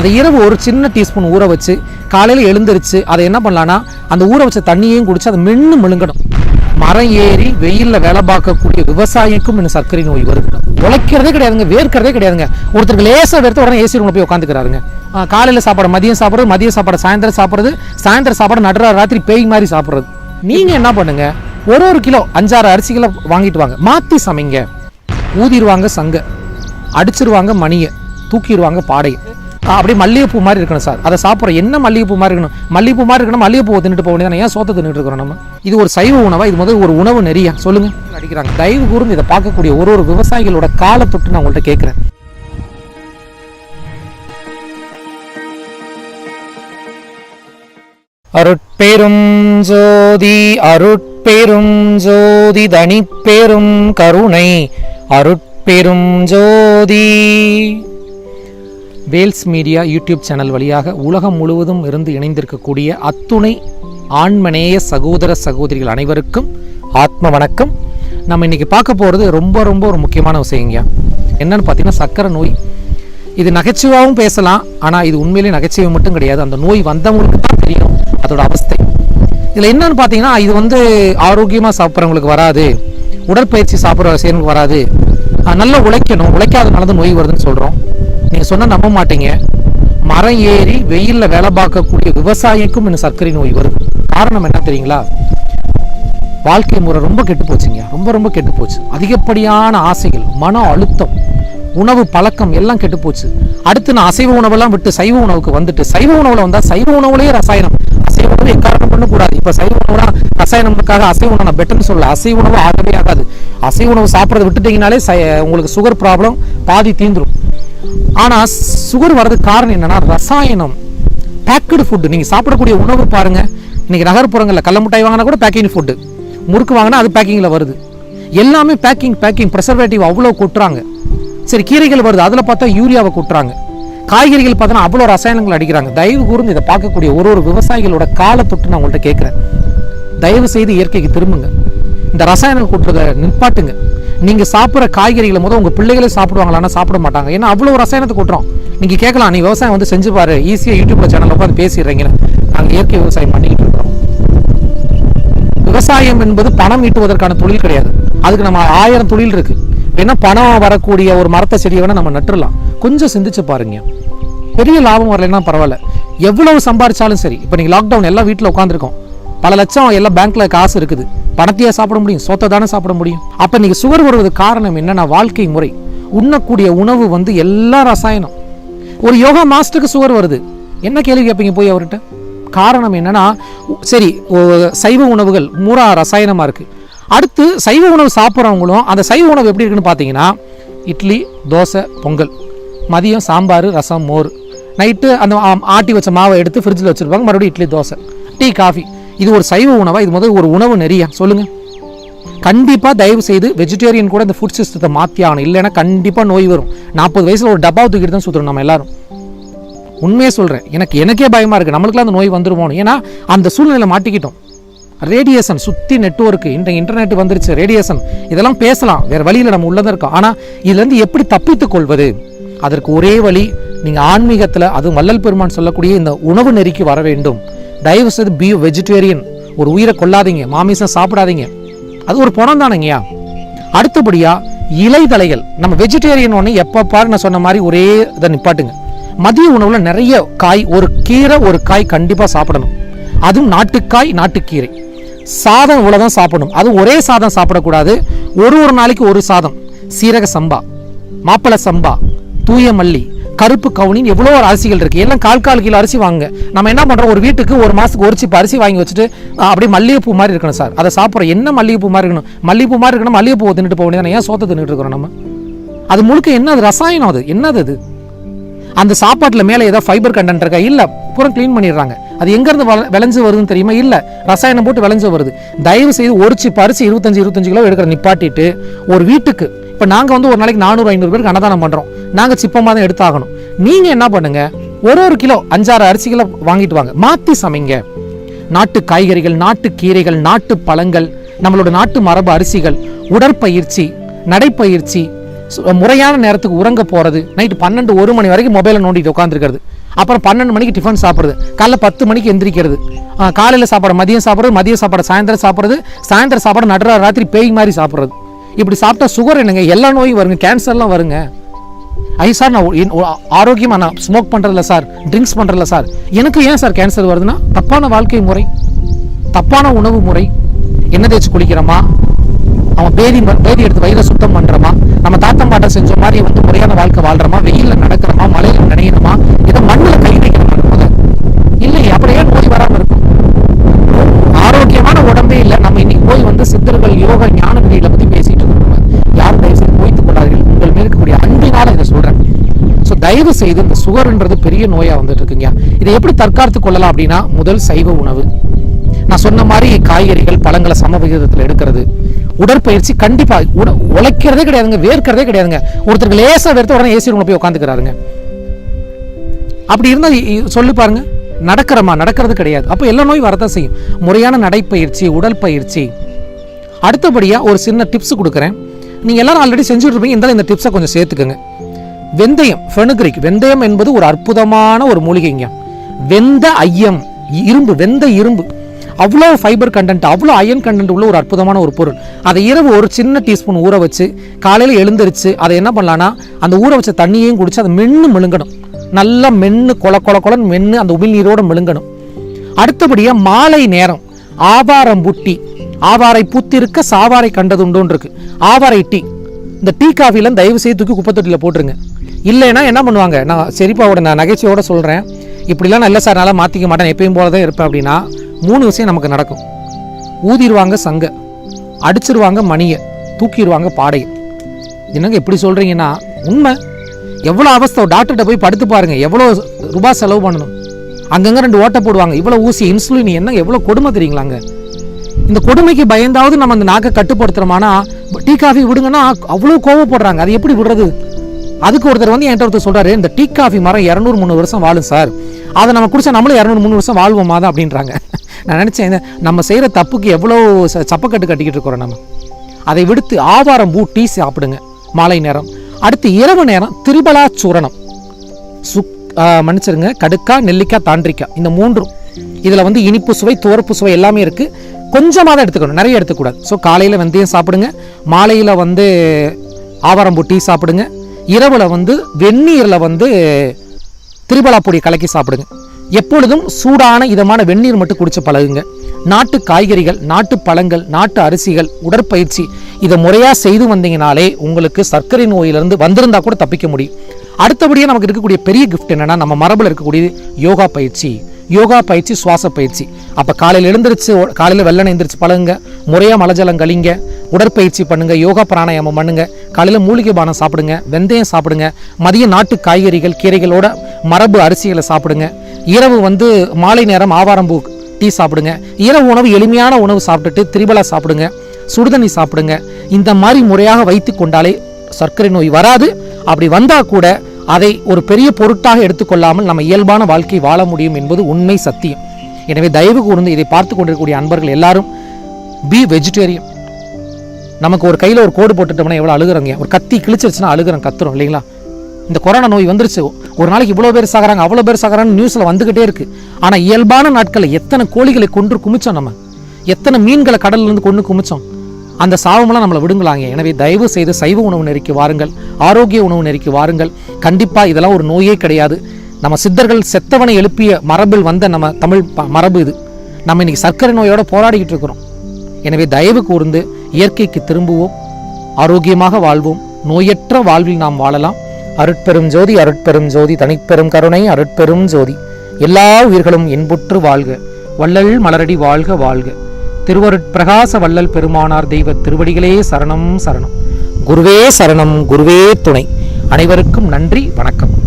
அதை இரவு ஒரு சின்ன டீஸ்பூன் ஊற வச்சு காலையில் எழுந்திருச்சு அதை என்ன பண்ணலான்னா அந்த ஊற வச்ச தண்ணியையும் குடிச்சு அதை மென்று மெழுங்கணும். மரம் ஏறி வெயிலில் வேலை பார்க்கக்கூடிய விவசாயிக்கும் இன்னும் சர்க்கரை நோய் வருது. உழைக்கிறதே கிடையாதுங்க வேர்க்கிறதே கிடையாதுங்க. ஒருத்தருக்கு லேசாக வேர்த்து உடனே ஏசி ரூமில் போய் உட்காந்துக்கிறாருங்க. காலையில் சாப்பாடு மதியம் சாப்பிட்றது மதியம் சாப்பாடு சாயந்தரம் சாப்பிட்றது சாயந்தரம் சாப்பாடு நடுற ராத்திரி பேய் மாதிரி சாப்பிட்றது. நீங்கள் என்ன பண்ணுங்க ஒரு ஒரு கிலோ அஞ்சாறு அரிசிகளை வாங்கிட்டு வாங்க. மாற்றி சமைங்க. ஊதிடுவாங்க சங்க அடிச்சிருவாங்க மணியை தூக்கிடுவாங்க பாடையை. அப்படியே மல்லிகைப்பூ மாதிரி இருக்கணும் சார். அதை சாப்பிட்ற என்ன மல்லிகைப்பூ மாதிரி இருக்கணும்? மல்லிகைப்பூ மாதிரி இருக்கணும் மல்லிகைப்பூ தின்னுட்டு போக வேண்டியது ஏன் சோத்தை தின்னுட்டு இருக்கிறோம் நம்ம? இது ஒரு சைவ உணவா? இது முதல் ஒரு உணவு நெறியா? சொல்லுங்க. அடிக்கிறாங்க. தயவு கூர்ந்து இதை பார்க்கக்கூடிய ஒரு ஒரு விவசாயிகளோட காலை தொட்டு நான் உங்கள்கிட்ட கேட்குறேன். அருட்பெரும் ஜோதி அருட்பெரும் ஜோதி தனிப்பெரும் கருணை. அருட்பெரும் ஜோதி. வேல்ஸ் மீடியா யூடியூப் சேனல் வழியாக உலகம் முழுவதும் இருந்து இணைந்திருக்கக்கூடிய அத்துணை ஆண்மநேய சகோதர சகோதரிகள் அனைவருக்கும் ஆத்ம வணக்கம். நம்ம இன்னைக்கு பார்க்க போகிறது ரொம்ப ரொம்ப ஒரு முக்கியமான விஷயங்க என்னன்னு பார்த்தீங்கன்னா சக்கரை நோய். இது நகைச்சுவாகவும் பேசலாம் ஆனால் இது உண்மையிலேயே நகைச்சுவை மட்டும் கிடையாது. அந்த நோய் வந்தவங்களுக்கு தான் தெரியும் அதோட அவஸ்தை. இதில் என்னன்னு பார்த்தீங்கன்னா இது வந்து ஆரோக்கியமாக சாப்பிட்றவங்களுக்கு வராது. உடற்பயிற்சி சாப்பிட்ற செய்யறவங்களுக்கு வராது. நல்லா உழைக்கணும். உழைக்காதனால தான் நோய் வருதுன்னு சொல்கிறோம் நீங்கள் சொன்னால் நம்ப மாட்டீங்க. மரம் ஏறி வெயிலில் வேலை பார்க்கக்கூடிய விவசாயிக்கும் இன்னும் சர்க்கரை நோய் வருது. காரணம் என்ன தெரியுங்களா? வாழ்க்கை முறை ரொம்ப கெட்டு போச்சுங்க. ரொம்ப ரொம்ப கெட்டு போச்சு. அதிகப்படியான ஆசைகள் மன அழுத்தம் உணவு பழக்கம் எல்லாம் கெட்டு போச்சு. அடுத்து நான் அசைவ உணவெல்லாம் விட்டு சைவ உணவுக்கு வந்துட்டு சைவ உணவுல வந்தா சைவ உணவுலயே ரசாயனம். அசைவ உணவு எக்காரணம் பண்ணக்கூடாது. இப்ப சைவ உணவுனா ரசாயனம்க்காக அசைவ உணவு நான் பெட்டர்னு சொல்லல. அசைவ உணவு ஆகவே ஆகாது. அசைவ உணவு சாப்பிட்றத விட்டுட்டீங்கனாலே உங்களுக்கு சுகர் ப்ராப்ளம் பாதி தீந்துரும். ஆனால் சுகர் வர்றதுக்கு காரணம் என்னன்னா ரசாயனம். பேக்கடு ஃபுட்டு நீங்கள் சாப்பிடக்கூடிய உணவு பாருங்க. இன்றைக்கி நகர்ப்புறங்களில் கடல மிட்டாய் வாங்கினா கூட பேக்கிங் ஃபுட்டு முறுக்கு வாங்கினா அது பேக்கிங்கில் வருது. எல்லாமே பேக்கிங் பேக்கிங் ப்ரெசர்வேட்டிவ் அவ்வளோ கொட்டுறாங்க. சரி கீரைகள் வருது. அதில் பார்த்தா யூரியாவை கொட்டுறாங்க. காய்கறிகள் பார்த்தோன்னா அவ்வளோ ரசாயனங்கள் அடிக்கிறாங்க. தயவு கூர்ந்து இதை பார்க்கக்கூடிய ஒரு ஒரு விவசாயிகளோட காலை தொட்டு நான் உங்கள்கிட்ட கேட்குறேன். தயவு செய்து இயற்கைக்கு திரும்புங்க. இந்த ரசாயனம் கூட்டுறதை நிப்பாட்டுங்க. நீங்க சாப்பிட்ற காய்கறிகளை முதல் உங்க பிள்ளைகளே சாப்பிடுவாங்களான்னா சாப்பிட மாட்டாங்க. ஏன்னா அவ்வளோ ரசாயனத்தை கொட்டுறோம் நீங்க கேட்கலாம் நீ விவசாயம் வந்து செஞ்சு பாரு. ஈஸியாக யூடியூப்ல சேனலில் உட்காந்து பேசிடுறீங்க. நாங்கள் இயற்கை விவசாயம் பண்ணிக்கிட்டு இருக்கிறோம் விவசாயம் என்பது பணம் ஈட்டுவதற்கான தொழில் கிடையாது. அதுக்கு நம்ம ஆயிரம் தொழில் இருக்கு. வேணா பணம் வரக்கூடிய ஒரு மரத்தை செடியை வேணா நம்ம நட்டுறலாம். கொஞ்சம் சிந்திச்சு பாருங்க. பெரிய லாபம் வரலைன்னா பரவாயில்ல. எவ்வளவு சம்பாரிச்சாலும் சரி. இப்போ நீங்கள் லாக்டவுன் எல்லாம் வீட்டில் உட்காந்துருக்கோம் பல லட்சம் எல்லாம் பேங்க்ல காசு இருக்குது. பணத்தையே சாப்பிட முடியும் சொத்தை தானே சாப்பிட முடியும். அப்போ நீங்கள் சுகர் வருவதற்கு காரணம் என்னன்னா வாழ்க்கை முறை. உண்ணக்கூடிய உணவு வந்து எல்லா ரசாயனம். ஒரு யோகா மாஸ்டருக்கு சுகர் வருது. என்ன கேள்வி கேட்பீங்க போய் அவர்கிட்ட? காரணம் என்னன்னா சரி சைவ உணவுகள் மூரா ரசாயனமா இருக்கு. அடுத்து சைவ உணவு சாப்பிட்றவங்களும் அந்த சைவ உணவு எப்படி இருக்குன்னு பார்த்தீங்கன்னா இட்லி தோசை பொங்கல். மதியம் சாம்பார் ரசம் மோர். நைட்டு அந்த ஆ- ஆட்டி வச்ச மாவை எடுத்து ஃப்ரிட்ஜில் வச்சுருப்பாங்க. மறுபடியும் இட்லி தோசை டீ காஃபி. இது ஒரு சைவ உணவா? இது முதல் ஒரு உணவு நெறியா? சொல்லுங்க. கண்டிப்பாக தயவு செய்து வெஜிடேரியன் கூட இந்த ஃபுட் சிஸ்டத்தை மாற்றி ஆகணும். இல்லைன்னா கண்டிப்பாக நோய் வரும். நாற்பது வயசில் ஒரு டப்பாவை தூக்கிட்டு தான் சுற்றுறோம் நம்ம எல்லாரும். உண்மையே சொல்கிறேன் எனக்கு எனக்கே பயமாக இருக்குது நம்மளுக்குலாம் அந்த நோய் வந்துருமோன்னு. ஏன்னா அந்த சூழ்நிலை மாட்டிக்கிட்டோம். ரேடியேஷன் சுற்றி நெட்வொர்க்கு இந்த இன்டர்நெட் வந்துருச்சு. ரேடியேஷன் இதெல்லாம் பேசலாம். வேறு வழியில் நம்ம உள்ளதான் இருக்கோம். ஆனால் இதுலேருந்து எப்படி தப்பித்துக் கொள்வது? அதற்கு ஒரே வழி நீங்கள் ஆன்மீகத்தில் அதுவும் வள்ளல் பெருமான் சொல்லக்கூடிய இந்த உணவு நெறிக்கு வர வேண்டும். தயவு செய்து பி வெஜிடேரியன் ஒரு உயிரை கொல்லாதீங்க மாமிசம் சாப்பிடாதீங்க. அது ஒரு பணம் தானேங்கய்யா? இலை இலைதலைகள் நம்ம வெஜிடேரியன் ஒன்று எப்போ பாரு நான் சொன்ன மாதிரி ஒரே இதை நிப்பாட்டுங்க. மதிய உணவில் நிறைய காய் ஒரு கீரை ஒரு காய் கண்டிப்பாக சாப்பிடணும். அதுவும் நாட்டுக்காய் நாட்டுக்கீரை. சாதம் இவ்வளோதான் சாப்பிடணும். அதுவும் ஒரே சாதம் சாப்பிடக்கூடாது. ஒரு ஒரு நாளைக்கு ஒரு சாதம். சீரக சம்பா மாப்பிள சம்பா தூய மல்லி கருப்பு கவுனின்னு எவ்வளோ ஒரு அரிசிகள் இருக்குது எல்லாம் கால் கால் கிலோ அரிசி வாங்க நம்ம என்ன பண்ணுறோம் ஒரு வீட்டுக்கு ஒரு மாதத்துக்கு ஒரு சிப்பு அரிசி வாங்கி வச்சுட்டு அப்படியே மல்லிகைப்பூ மாதிரி இருக்கணும் சார். அதை சாப்பிட்றோம். என்ன மல்லிகைப்பூ மாதிரி இருக்கணும்? மல்லிகைப்பூ மாதிரி இருக்கணும் மல்லிகைப்பூ தின்னுட்டு போக வேண்டியது ஏன் சோத்தை தின்னுட்டு இருக்கிறோம் நம்ம? அது முழுக்க என்ன அது? ரசாயனம் அது. என்னது அது? அந்த சாப்பாட்டில் மேலே ஏதோ ஃபைபர் கண்டென்ட் இருக்கா? இல்லை. பூரா க்ளீன் பண்ணிடுறாங்க. அது எங்கேருந்து விளைஞ்சு வருதுன்னு தெரியுமா? இல்லை. ரசாயனம் போட்டு விளைஞ்சு வருது. தயவு செய்து ஒரு சிப்பு அரிசி இருபத்தஞ்சு இருபத்தஞ்சு கிலோ எடுக்கிற நிப்பாட்டிட்டு ஒரு வீட்டுக்கு இப்போ நாங்கள் வந்து ஒரு நாளைக்கு நானூறு ஐநூறு பேருக்கு அன்னதானம் பண்ணுறோம் நாங்கள் சிப்பமாக தான் எடுத்தாகணும். நீங்கள் என்ன பண்ணுங்க? ஒரு ஒரு கிலோ அஞ்சாறு அரிசிகளை வாங்கிட்டு வாங்க. மாற்றி சமைங்க. நாட்டு காய்கறிகள் நாட்டு கீரைகள் நாட்டு பழங்கள் நம்மளோட நாட்டு மரபு அரிசிகள் உடற்பயிற்சி நடைப்பயிற்சி முறையான நேரத்துக்கு உறங்க போறது நைட்டு பன்னெண்டு ஒரு மணி வரைக்கும் மொபைலை நோண்டிட்டு உட்காந்துருக்கிறது அப்புறம் பன்னெண்டு மணிக்கு டிஃபன் சாப்பிட்றது. காலைல பத்து மணிக்கு எந்திரிக்கிறது. காலையில் சாப்பாடு மதியம் சாப்பிட்றது மதியம் சாப்பாடு சாயந்தரம் சாப்பிட்றது சாயந்தரம் சாப்பாடு நடுற ராத்திரி பேய் மாதிரி சாப்பிட்றது. இப்படி சாப்பிட்டா சுகர் என்னங்க? எல்லா நோயும் வருங்க. கேன்சர்லாம் வருங்க. ஐ சார் நான் ஆரோக்கியமாக ஆரோக்கியமா நான் ஸ்மோக் பண்ணுறதில்ல சார். ட்ரிங்க்ஸ் பண்ணுறதில்ல சார். எனக்கு ஏன் சார் கேன்சர் வருதுன்னா தப்பான வாழ்க்கை முறை தப்பான உணவு முறை. என்ன தேய்ச்சி குளிக்கிறோமா? அவன் பேதி பேதி எடுத்து வயிறை சுத்தம் பண்ணுறோமா நம்ம தாத்தம் பாட்டை செஞ்ச மாதிரி வந்து முறையான வாழ்க்கை வாழ்றோமா? வெயிலில் நடக்கிறோமா? மழையில நினைக்கிறோமா இதை மண்ணுல கை வைக்கிறோமா முதல்ல? இல்லை அப்படியே நோய் வராம இருக்கும்? ஆரோக்கியமான உடம்பே இல்லை. நம்ம இன்னைக்கு போய் வந்து சித்தர்கள் யோகா ஞான நிலையில பத்தி பேசிட்டு இருக்கோம் யாரும் தயவு செய்து போய்த்து கொள்ளாதீர்கள் உங்கள் மேல் இருக்கக்கூடிய அன்பினால இதை சொல்றேன் ஸோ தயவு செய்து இந்த சுகர்ன்றது பெரிய நோயா வந்துட்டு இருக்குங்க இதை எப்படி தற்காத்து கொள்ளலாம் அப்படின்னா முதல் சைவ உணவு. நான் சொன்ன மாதிரி காய்கறிகள் பழங்களை சம விகிதத்தில் எடுக்கிறது. உடற்பயிற்சி கண்டிப்பா உட உழைக்கிறதே கிடையாதுங்க வேர்க்கிறதே கிடையாதுங்க. ஒருத்தருக்கு லேசாக வேர்த்து உடனே ஏசி ரூமில் போய் உட்காந்துக்கிறாருங்க அப்படி இருந்தால் சொல்லி சொல்லு பாருங்க. நடக்கிறமா? நடக்கிறது கிடையாது. அப்போ எல்லா நோயும் வரதான் செய்யும். முறையான நடைப்பயிற்சி உடல் பயிற்சி அடுத்தபடியாக ஒரு சின்ன டிப்ஸ் கொடுக்குறேன். நீங்கள் எல்லாரும் ஆல்ரெடி செஞ்சுட்டு இருப்பீங்க. இருந்தாலும் இந்த டிப்ஸை கொஞ்சம் சேர்த்துக்கோங்க. வெந்தயம் ஃபெனுக்ரிக் வெந்தயம் என்பது ஒரு அற்புதமான ஒரு மூலிகைங்க. வெந்த ஐயம் இரும்பு வெந்த இரும்பு. அவ்வளோ ஃபைபர் கண்டென்ட் அவ்வளோ அயன் கண்டென்ட் உள்ள ஒரு அற்புதமான ஒரு பொருள். அதை இரவு ஒரு சின்ன டீஸ்பூன் ஊற வச்சு காலையில் எழுந்திருச்சு அதை என்ன பண்ணலான்னா அந்த ஊற வச்ச தண்ணியையும் குடிச்சு அதை மென்று மெழுங்கணும். நல்லா மென்று கொல கொல கொலன்னு மென்று அந்த உமிழ்நீரோடு மெழுங்கணும். அடுத்தபடியாக மாலை நேரம் ஆவாரம் புட்டி ஆவாரை பூத்திருக்க சாவாரை கண்டதுண்டோன்னு இருக்கு. ஆவாரை டீ. இந்த டீ காஃபிலாம் தயவு செய்து தூக்கி குப்பை தொட்டியில் போட்டுருங்க. இல்லைன்னா என்ன பண்ணுவாங்க? நான் சரிப்பாவோட நான் நகைச்சுவையோட சொல்கிறேன் இப்படிலாம் நான் இல்லை சார் நல்லா மாற்றிக்க மாட்டேன். எப்பயும் போல தான் இருப்பேன் அப்படின்னா மூணு விஷயம் நமக்கு நடக்கும். ஊதிடுவாங்க சங்க அடிச்சிருவாங்க மணியை தூக்கிடுவாங்க பாடையை. என்னங்க இப்படி சொல்கிறீங்கன்னா உண்மை. எவ்வளோ அவஸ்தை டாக்டர்கிட்ட போய் படுத்து பாருங்க. எவ்வளோ ரூபாய் செலவு பண்ணணும். அங்கங்கே ரெண்டு ஓட்டை போடுவாங்க. இவ்வளோ ஊசி இன்சுலின் என்ன எவ்வளோ கொடுமை தெரியுங்களாங்க இந்த கொடுமைக்கு பயந்தாவது நம்ம அந்த நாக்கை கட்டுப்படுத்துகிறோமானா டீ காஃபி விடுங்கன்னா அவ்வளோ கோவப்படுறாங்க. அது எப்படி விடுறது? அதுக்கு ஒருத்தர் வந்து என்கிட்ட ஒருத்தர் சொல்கிறாரு இந்த டீ காஃபி மரம் இரநூறு முந்நூறு வருஷம் வாழும் சார். அதை நம்ம குடிச்சா நம்மளும் இரநூறு முந்நூறு வருஷம் வாழ்வோமா தான் அப்படின்றாங்க. நான் நினச்சேன் இந்த நம்ம செய்கிற தப்புக்கு எவ்வளோ ச- சப்பக்கட்டு கட்டிக்கிட்டு இருக்கிறோம் நம்ம. அதை விடுத்து ஆவாரம் பூ டீ சாப்பிடுங்க. மாலை நேரம். அடுத்து இரவு நேரம் திரிபலா சூரணம். சுக் மன்னிச்சிருங்க கடுக்கா நெல்லிக்காய் தாண்டிக்காய் இந்த மூன்றும். இதில் வந்து இனிப்பு சுவை துவர்ப்பு சுவை எல்லாமே இருக்குது கொஞ்சமாக தான் எடுத்துக்கணும் நிறைய எடுத்துக்கூடாது. ஸோ காலையில் வெந்தயம் சாப்பிடுங்க. மாலையில் வந்து ஆவாரம்பூ டீ சாப்பிடுங்க. இரவில் வந்து வெந்நீரில் வந்து திருபலாப்பொடியை பொடி கலக்கி சாப்பிடுங்க. எப்பொழுதும் சூடான இதமான வெந்நீர் மட்டும் குடிச்சு பழகுங்க. நாட்டு காய்கறிகள் நாட்டு பழங்கள் நாட்டு அரிசிகள் உடற்பயிற்சி இதை முறையாக செய்து வந்தீங்கனாலே உங்களுக்கு சர்க்கரை நோயிலிருந்து வந்திருந்தா கூட தப்பிக்க முடியும். அடுத்தபடியாக நமக்கு இருக்கக்கூடிய பெரிய கிஃப்ட் என்னன்னா நம்ம மரபில் இருக்கக்கூடியது யோகா பயிற்சி. யோகா பயிற்சி சுவாச பயிற்சி. அப்போ காலையில் எழுந்திரிச்சு காலையில் வெள்ளனை எழுந்திரிச்சு பழகுங்க. முறையாக மலஜலம் கழிங்க. உடற்பயிற்சி பண்ணுங்க. யோகா பிராணாயாமம் பண்ணுங்க. காலையில் மூலிகை பானம் சாப்பிடுங்க. வெந்தயம் சாப்பிடுங்க. மதிய நாட்டு காய்கறிகள் கீரைகளோட மரபு அரிசிகளை சாப்பிடுங்க. இரவு வந்து மாலை நேரம் ஆவாரம்பூ டீ சாப்பிடுங்க. இரவு உணவு எளிமையான உணவு சாப்பிட்டுட்டு திரிபலா சாப்பிடுங்க. சுடுதண்ணி சாப்பிடுங்க. இந்த மாதிரி முறையாக வைத்து கொண்டாலே சர்க்கரை நோய் வராது. அப்படி வந்தால் கூட அதை ஒரு பெரிய பொருட்டாக எடுத்துக்கொள்ளாமல் நம்ம இயல்பான வாழ்க்கை வாழ முடியும் என்பது உண்மை சத்தியம். எனவே தயவு கூர்ந்து இதை பார்த்து கொண்டிருக்கக்கூடிய அன்பர்கள் எல்லாரும் பி வெஜிடேரியன் நமக்கு ஒரு கையில் ஒரு கோடு போட்டுட்டோம்னா எவ்வளோ அழுகுறோங்க? ஒரு கத்தி கிழிச்சிருச்சுன்னா அழுகுறோம் கத்துறோம் இல்லைங்களா? இந்த கொரோனா நோய் வந்துருச்சு. ஒரு நாளைக்கு இவ்வளோ பேர் சாகிறாங்க அவ்வளோ பேர் சாகுறாங்கன்னு நியூஸில் வந்துக்கிட்டே இருக்கு. ஆனால் இயல்பான நாட்களில் எத்தனை கோழிகளை கொன்று குமிச்சோம் நம்ம? எத்தனை மீன்களை கடல்லேருந்து கொண்டு குமிச்சோம்? அந்த சாபமெல்லாம் நம்மளை விடுங்களாங்க எனவே தயவு செய்து சைவ உணவு நெறிக்கு வாருங்கள். ஆரோக்கிய உணவு நெறிக்கு வாருங்கள். கண்டிப்பாக இதெல்லாம் ஒரு நோயே கிடையாது. நம்ம சித்தர்கள் செத்தவனை எழுப்பிய மரபில் வந்த நம்ம தமிழ் ப- மரபு இது. நம்ம இன்னைக்கு சர்க்கரை நோயோட போராடிக்கிட்டு இருக்கிறோம். எனவே தயவு கூர்ந்து இயற்கைக்கு திரும்புவோம். ஆரோக்கியமாக வாழ்வோம். நோயற்ற வாழ்வில் நாம் வாழலாம். அருட்பெரும் ஜோதி அருட்பெரும் ஜோதி தனிப்பெரும் கருணை அருட்பெரும் ஜோதி. எல்லா உயிர்களும் இன்புற்று வாழ்க. வள்ளல் மலரடி வாழ்க வாழ்க. திருவருட்பிரகாச வள்ளல் பெருமானார் தெய்வ திருவடிகளே சரணம் சரணம். குருவே சரணம் குருவே துணை. அனைவருக்கும் நன்றி வணக்கம்.